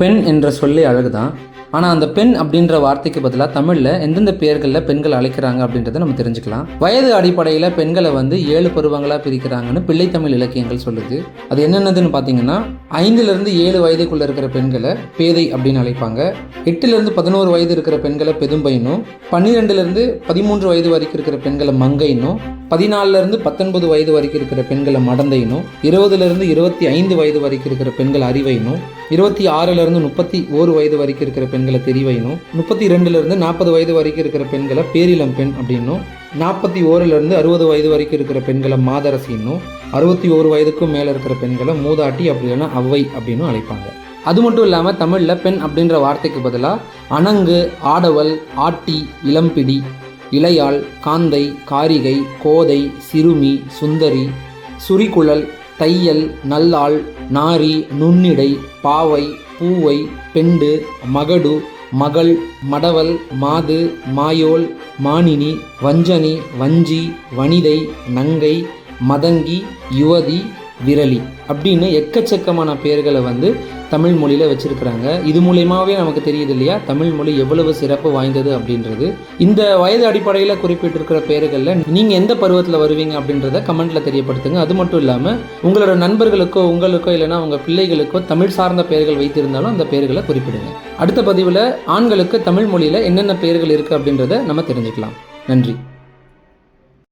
பெண் என்ற சொல்லே அழகு தான் ஆனால் அந்த பெண் அப்படின்ற வார்த்தைக்கு பதிலாக தமிழில் எந்தெந்த பெயர்களில் பெண்கள் அழைக்கிறாங்க அப்படின்றத நம்ம தெரிஞ்சுக்கலாம். வயது அடிப்படையில் பெண்களை வந்து ஏழு பருவங்களாக பிரிக்கிறாங்கன்னு பிள்ளைத்தமிழ் இலக்கியங்கள் சொல்லுது. அது என்னென்னதுன்னு பார்த்தீங்கன்னா ஐந்துலேருந்து ஏழு வயதுக்குள்ளே இருக்கிற பெண்களை பேதை அப்படின்னு அழைப்பாங்க. எட்டுலேருந்து பதினோரு வயது இருக்கிற பெண்களை பெதும்பைனும் பன்னிரெண்டுலேருந்து பதிமூன்று வயது வரைக்கும் இருக்கிற பெண்களை மங்கைனும் பதினாலிருந்து பத்தொன்பது வயது வரைக்கும் இருக்கிற பெண்களை மடந்தையினும் இருபதுலேருந்து இருபத்தி ஐந்து வயது வரைக்கும் இருக்கிற பெண்கள் அறிவையினும் இருபத்தி ஆறுலேருந்து முப்பத்தி ஓரு வயது வரைக்கும் இருக்கிற பெண்களை தெரிவையினும் முப்பத்தி ரெண்டுலேருந்து நாற்பது வயது வரைக்கும் இருக்கிற பெண்களை பேரிளம் பெண் அப்படின்னும் நாற்பத்தி ஓரிலிருந்து அறுபது வயது வரைக்கும் இருக்கிற பெண்களை மாதரசின்னும் அறுபத்தி ஓரு வயதுக்கும் மேலே இருக்கிற பெண்களை மூதாட்டி அப்படி இல்லைன்னா அவ்வை அப்படின்னு அழைப்பாங்க. அது மட்டும் இல்லாமல் தமிழில் பெண் அப்படின்ற வார்த்தைக்கு பதிலாக அணங்கு ஆடவல் ஆட்டி இளம்பிடி இளையாள் காந்தை காரிகை கோதை சிறுமி சுந்தரி சுரிகுழல் தையல் நல்லாள் நாரி நுண்ணிடை பாவை பூவை பெண்டு மகடு மகள் மடவல் மாது மாயோல் மானினி வஞ்சனி வஞ்சி வனிதை நங்கை மதங்கி யுவதி விரலி அப்படின்னு எக்கச்சக்கமான பெயர்களை வந்து தமிழ் மொழியில் வச்சுருக்கிறாங்க. இது மூலயமாவே நமக்கு தெரியுது இல்லையா? தமிழ் மொழி எவ்வளவு சிறப்பு வாய்ந்தது அப்படின்றது. இந்த வயது அடிப்படையில் குறிப்பிட்டிருக்கிற பெயர்களில் நீங்கள் எந்த பருவத்தில் வருவீங்க அப்படின்றத கமெண்ட்டில் தெரியப்படுத்துங்க. அது மட்டும் இல்லாமல் உங்களோட நண்பர்களுக்கோ உங்களுக்கோ இல்லைனா உங்கள் பிள்ளைகளுக்கோ தமிழ் சார்ந்த பெயர்கள் வைத்திருந்தாலும் அந்த பெயர்களை குறிப்பிடுங்க. அடுத்த பதிவில் ஆண்களுக்கு தமிழ் மொழியில் என்னென்ன பெயர்கள் இருக்குது அப்படின்றத நம்ம தெரிஞ்சுக்கலாம். நன்றி.